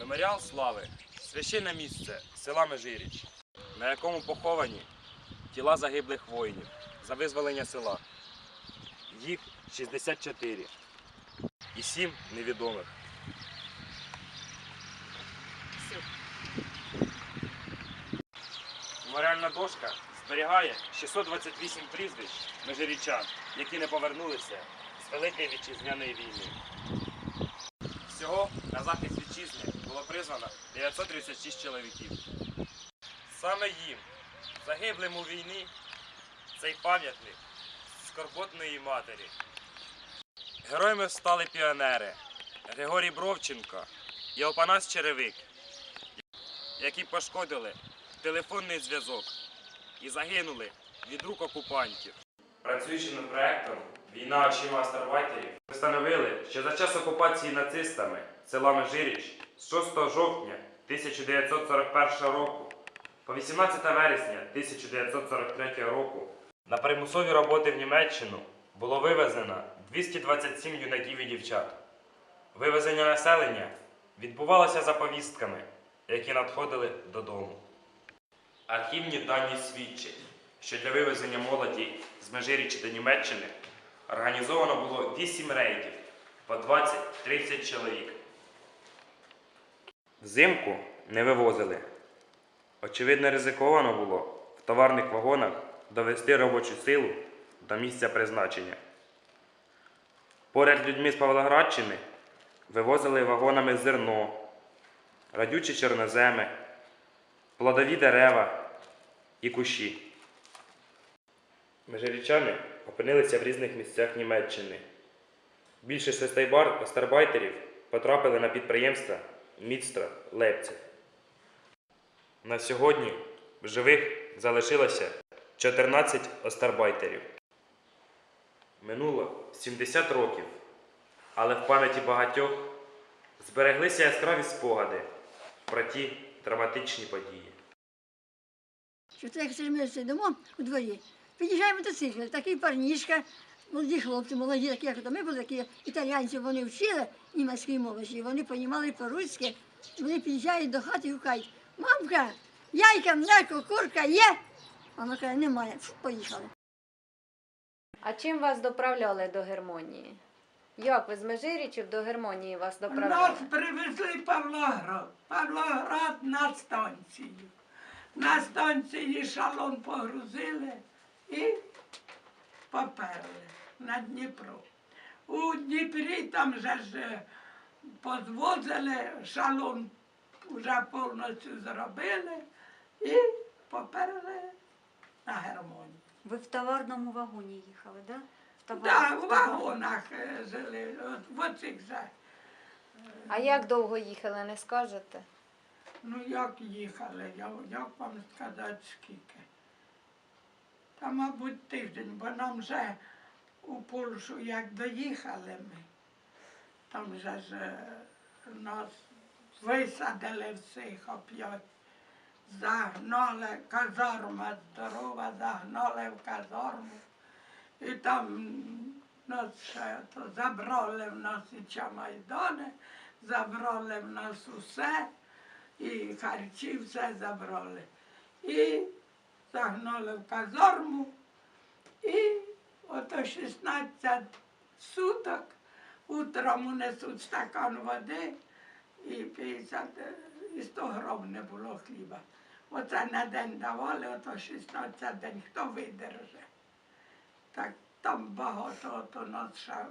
Меморіал слави священне місце села Межиріч, на якому поховані тіла загиблих воїнів за визволення села. Їх 64 і 7 невідомих. Меморіальна дошка зберігає 628 прізвищ межирічан, які не повернулися з Великої вітчизняної війни. Всього на захист вітчизни було призвано 936 чоловіків. Саме їм, загиблим у війні, цей пам'ятник скорботної матері. Героями стали піонери Григорій Бровченко і Опанас Черевик, які пошкодили телефонний зв'язок і загинули від рук окупантів. Працюючи над проектом Війна очима астарбайтерів, встановили, що за час окупації нацистами села Межиріч з 6 жовтня 1941 року по 18 вересня 1943 року на примусові роботи в Німеччину було вивезено 227 юнаків і дівчат. Вивезення населення відбувалося за повістками, які надходили додому. Архівні дані свідчать, що для вивезення молоді з Межирічі до Німеччини організовано було 8 рейдів по 20-30 чоловік. Взимку не вивозили. Очевидно, ризиковано було в товарних вагонах довести робочу силу до місця призначення. Поряд людьми з Павлоградщини вивозили вагонами зерно, радючі чорноземи, плодові дерева і кущі. Межирічани опинилися в різних місцях Німеччини. Більшість остайбар- остарбайтерів потрапили на підприємства Мідстра Лепця. На сьогодні в живих залишилося 14 остарбайтерів. Минуло 70 років, але в пам'яті багатьох збереглися яскраві спогади про ті драматичні події. що це як ми сидимо у дворі. Під'їжджає мотоцикл, такий парнішка, молоді хлопці, молоді, такі, як то ми були, такі італійці, вони вчили німецької мови, і вони розуміли по-руськи. Вони під'їжджають до хати і гукають, мамка, яйка, млеко, курка є? Вона каже, немає, Фу, поїхали. А чим вас доправляли до Германії? Як ви з Межирічів до Германії вас доправляли? Нас привезли Павлоград. Павлоград на станцію. На станції шалон погрузили і поперли на Дніпро. У Дніпрі там же ж е, позвозили, шалон вже повністю зробили і поперли на Германію. Ви в товарному вагоні їхали, да? Так, товар- в в вагонах е, жили, от, в оцих же. А як довго їхали, не скажете? Ну як їхали, я, як вам сказати скільки? Та, мабуть, тиждень, бо нам вже у Польщу як доїхали ми, там же ж е, нас висадили всіх оп'ять, загнали, казарма здорова, загнали в казарму. І там нас ще то забрали в нас і чамайдани, забрали в нас усе і харчі все забрали. І загнали в казарму, 16 суток утром унесуть стакан води і 50, і 100 грам не було хліба. Оце на день давали, ото 16 день, хто видерже. Так там багато ото нас ще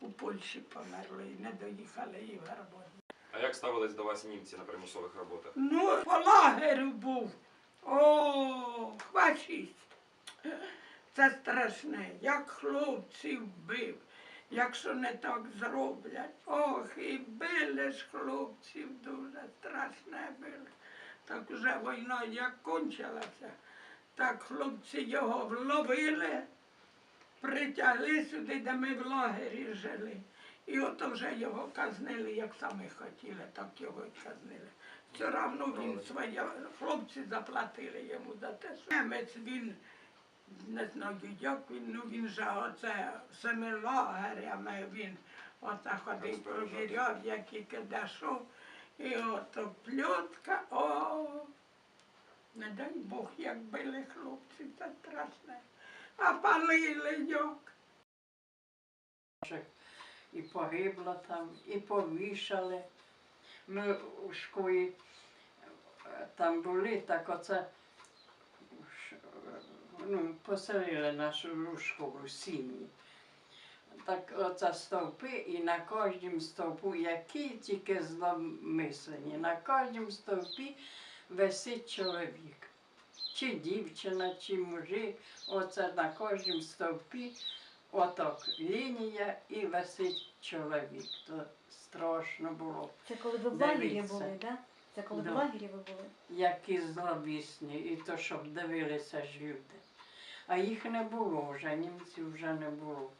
у Польщі померли і не доїхали і в гарбон. А як ставились до вас німці на примусових роботах? Ну, по лагерю був. О, хвачість. Це страшне, як хлопців бив, якщо не так зроблять. Ох, і били ж хлопців дуже страшне били. Так вже війна як кончилася, так хлопці його вловили, притягли сюди, де ми в лагері жили. І ото вже його казнили, як самі хотіли, так його і казнили. Все одно він своє, хлопці заплатили йому за те, що немець він, не знаю, як він, ну він же оце семи лагерями він оце ходив, провіряв, які що. І ото пльотка, о, не дай Бог, як били хлопці, це страшне. А палили як. І погибла там, і повішали. Ми у школі е, там були, так оце ну, поселили нашу школу сім'ї. Так оце стовпи, і на кожному стовпу, які тільки зломислені, на кожному стовпі висить чоловік. Чи дівчина, чи мужик, оце на кожному стовпі отак лінія і висить чоловік. То страшно було. Це коли ви в лагері були, да? Це коли Да. в лагері ви були? Які зловісні, і то, щоб дивилися ж люди. А їх не було вже, німців вже не було.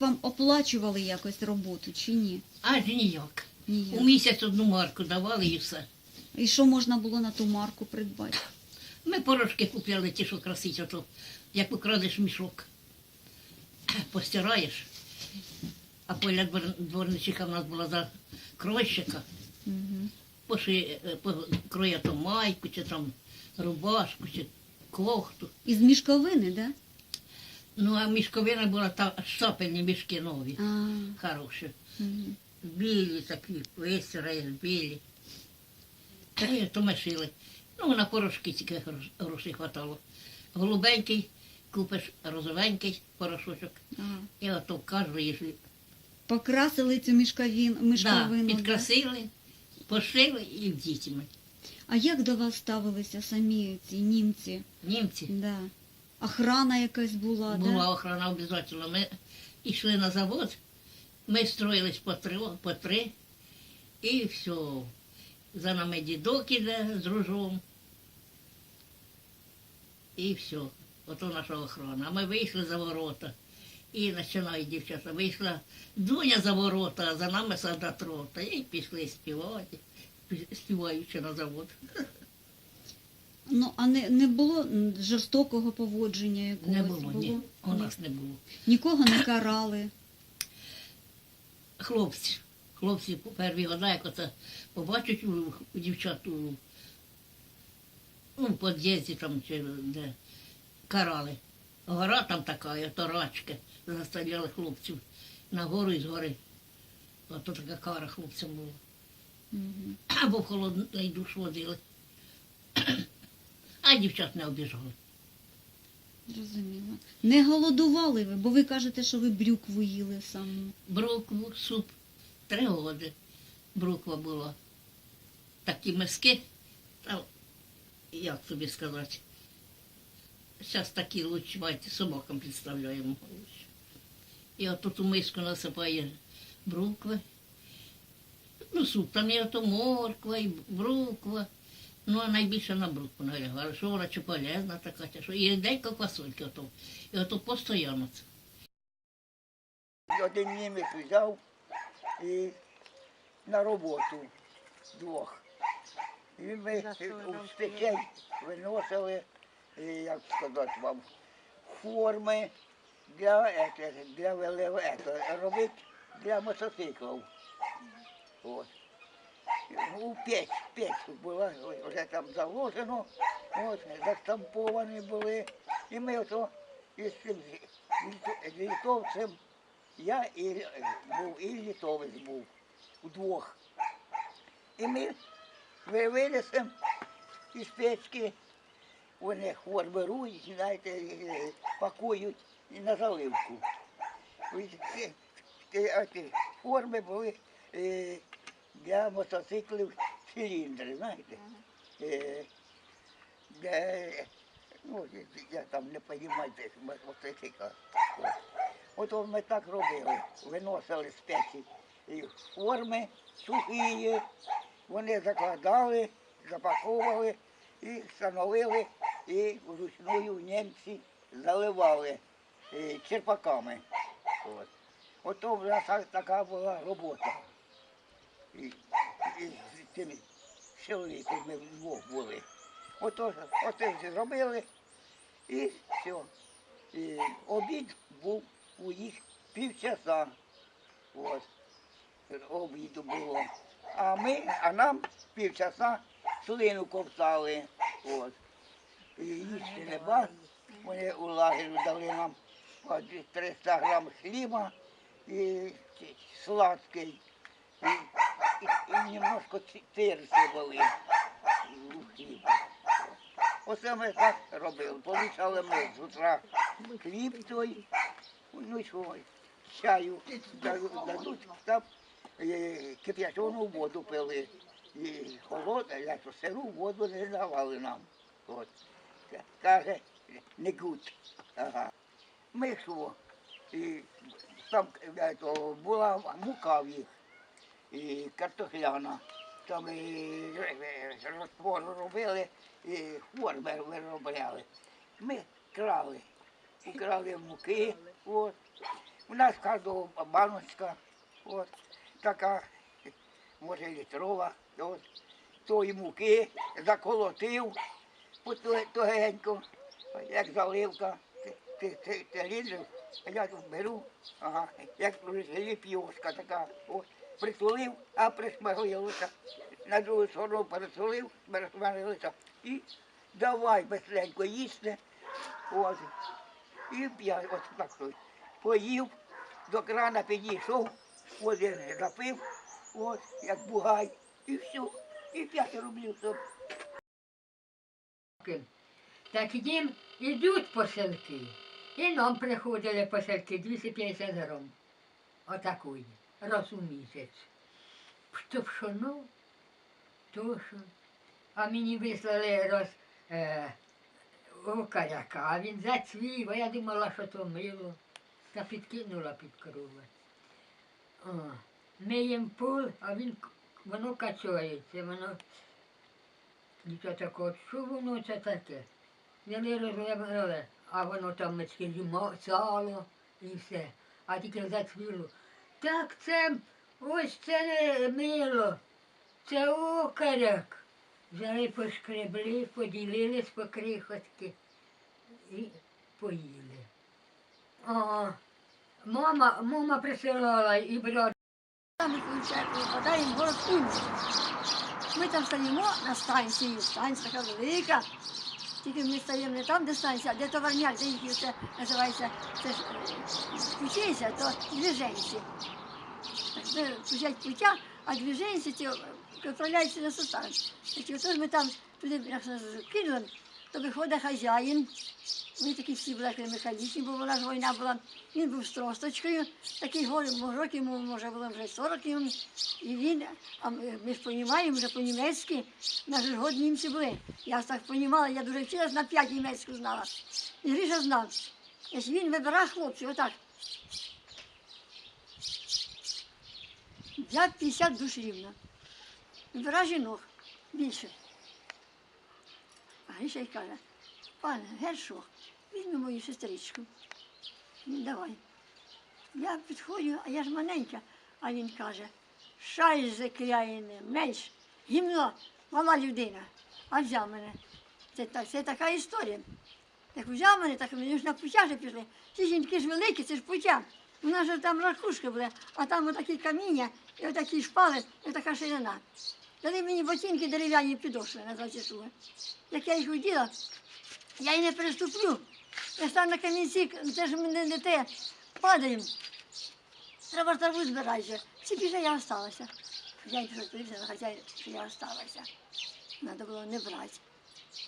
Вам оплачували якось роботу чи ні? Аж ніяк. У місяць одну марку давали і все. І що можна було на ту марку придбати? Ми порошки купляли ті, що красить, ото, як украдеш мішок. Постираєш. А поля двор- дворничиха в нас була за кройщика. Угу. Поши, е, покроє то майку, чи там рубашку, чи кофту. Із мішковини, да? Ну, а мішковина була та сапельні мішки нові, хороші. угу. Білі такі, висираєш, білі. Та й то машили. Ну, на порошки тільки грош- грошей хватало. Голубенький купиш, розовенький порошочок. Ага. І ото кожної ж Покрасили цю мішковину. да? підкрасили, пошили і в дітьми. А як до вас ставилися самі ці німці? Німці. Да. Охрана якась була, Була охорона обов'язково. Ми йшли на завод, ми строїлись по три, по три і все. За нами дідок іде з ружом. І все. Ото наша охорона. А ми вийшли за ворота. І починають дівчата. Вийшла Дуня за ворота, а за нами солдат рота. І пішли співати, пі- співаючи на завод. Ну, а не, не було жорстокого поводження якогось? Не було, ні. У нас не було. Нікого не карали. хлопці. Хлопці по перві года, як оце побачать у, у дівчат у ну, під'їзді там чи де карали. Гора там така, то рачки, заставляли хлопців на гору і з гори. Ото така кара хлопцям була. Або в холодний душ водили. А дівчат не обіжали. Зрозуміло. Не голодували ви, бо ви кажете, що ви брюкву їли саме. Брукву, суп. Три годи бруква була. Такі миски, та, як тобі сказати, зараз такі лучше, бачите, собакам підставляємо. І от тут у миску насипає брукви. Ну, суп, там є то морква і бруква. Ну, а найбільше на брукву налягала. Що вона чи полезна така, чи що. І декілька квасольки ото. І ото постійно це. Один німець взяв і на роботу двох. І ми у стечей виносили, і, як сказати вам, форми для, ете, для, вели- ете, робити для мотоциклів. От. У печ, печ була, вже там заложено, от, заштамповані були. І ми ото із цим літовцем я і був, і літовець був удвох. І ми ви- винесемо із печки, вони хвор беруть, знаєте, е, пакують на заливку. Ці Форми були для мотоциклів циліндри, знаєте. Е, де, ну, я там не розумію, мотоцикла. От. Ми так робили, виносили з печі форми сухі, вони закладали, запаковували і встановили, і вручную німці заливали е, черпаками. От. Ото в нас така була робота. І, і з цими чоловіками ми вдвох були. Ото, оце зробили і все. І обід був у їх півчаса. От. Обіду було. а ми, а нам півчаса слину ковтали. От. І їсти не. Вони у лагері дали нам 300 грам хліба і сладкий. І немножко тирси були. Оце ми так робили. Получали ми з утра хліб той, ну що, чаю дадуть, там е, кип'ячену воду пили. І холодну, як то сиру воду не давали нам. От. Каже, не гуд. Ага. Ми що? І там е, була мука в їх, і картофляна. Там і е, розтвор робили, і хвор виробляли. Ми крали. Украли муки. От. У нас кожного баночка, от, така, може літрова, от, тої муки заколотив тугенько, як заливка. Ти, ріжеш, а я беру, ага, як ліпьошка така, от, притулив, а присмаглилося. На другу сторону перетулив, присмаглилося. І давай быстренько їсти. От. І я от так от, поїв, до крана підійшов, один запив, от, як бугай, і все. І п'ять рублів собі. Так їм ідуть посилки. І нам приходили посилки 250 грам. Отакої. Раз у місяць. Що пшоно, то що. А мені вислали раз е, окаряка, а він зацвів, а я думала, що то мило. Та підкинула під корови. О, миєм пол, а він воно качається, воно. Дівчата кажуть, що воно це таке? Я не розуміла, а воно там скільки сало і все. А тільки зацвіло. Так це ось це не мило, це окоряк. Взяли пошкребли, поділились по крихотки і поїли. О, мама, мама присилала і брат. Там ми випадаємо в город. Ми там стоїмо на станції, станція така велика. Тільки ми стоїмо не там, де станція, а де товарняк, де їх це називається, це ж путейся, то движенці. Так, де путять путя, а движенці ті відправляються на состав. Значить, отож ми там туди як нас кинули, то виходить хазяїн. Ми такі всі були механічні, бо вона ж війна була. Він був з тросточкою, такий років може було вже 40 йому. І він, а ми, ж розуміємо вже по-німецьки, наші ж год німці були. Я ж так розуміла, я дуже вчилась, на п'ять німецьку знала. І Гріша знав. Ось він вибирав хлопців, отак. Я 50 душ рівно. Вибирав жінок більше. А Гріша й каже, пане Гершох, візьми мою сестричку. Він давай. Я підходжу, а я ж маленька. А він каже, шайзе кляїне, менш, гімно, мала людина. А взяв мене. Це, так, це така історія. Як взяв мене, так ми ж на путя вже пішли. Ці жінки ж великі, це ж путя. У нас же там ракушка була, а там отакі каміння, і отакі шпали, і така ширина. Дали мені ботинки дерев'яні підошви на 20 штук. Як я їх оділа, я її не переступлю. Я став на камінці, це ж мене не те, падаю. Треба траву збирайся. Всі пішли, я осталася. Хазяїн пішов подивився хазяїн, що я осталася. Треба було не брати.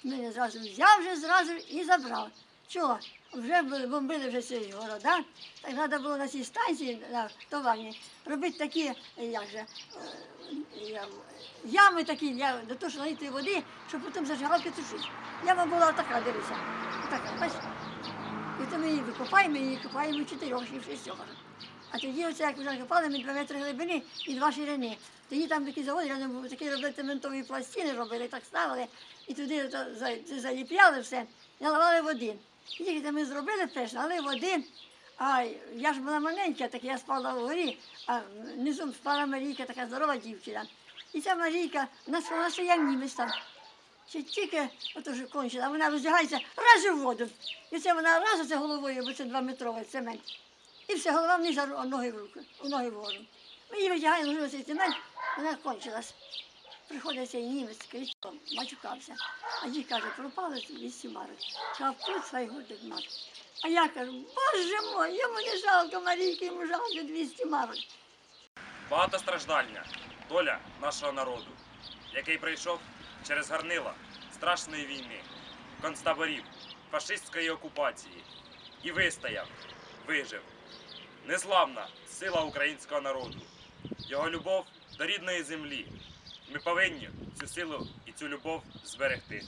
Мене зразу взяв вже зразу і забрав. Чого? Вже бомбили вже ці города, так треба було на цій станції на товарні робити такі, як же, е, ями такі для, для того, щоб налити води, щоб потім зажигалки тушити. Яма була така, дивися. Така, бачиш? І то ми її викопаємо, її копаємо чотирьох і шістьох. А тоді оце, як вже копали, ми два метри глибини і два ширини. Тоді там такі заводи, рядом були такі робили цементові пластини, робили, так ставили, і туди заліпляли все, наливали води. Це ми зробили перш, налили води, а я ж була маленька, так я спала вгорі, а внизу спала Марійка, така здорова дівчина. І ця Марійка, вона вона стояв німець там. Ще тільки ото ж кончила, вона роздягається раз в воду. І це вона раз оце головою, бо це два метровий цемент. І все, голова вниз, а ноги в руки, ноги вгору. Ми її витягаємо, цей цемент, Вона кончилась. Приходить цей німець, кричав, матюкався. А дід каже, пропали 200 марок. Тут свій годик мати. А я кажу, боже мой, йому не жалко Марійки, йому жалко 200 марок. Багатостраждальня доля нашого народу, який прийшов через гарнила страшної війни, концтаборів, фашистської окупації і вистояв, вижив. Неславна сила українського народу, його любов до рідної землі. Ми повинні цю силу і цю любов зберегти.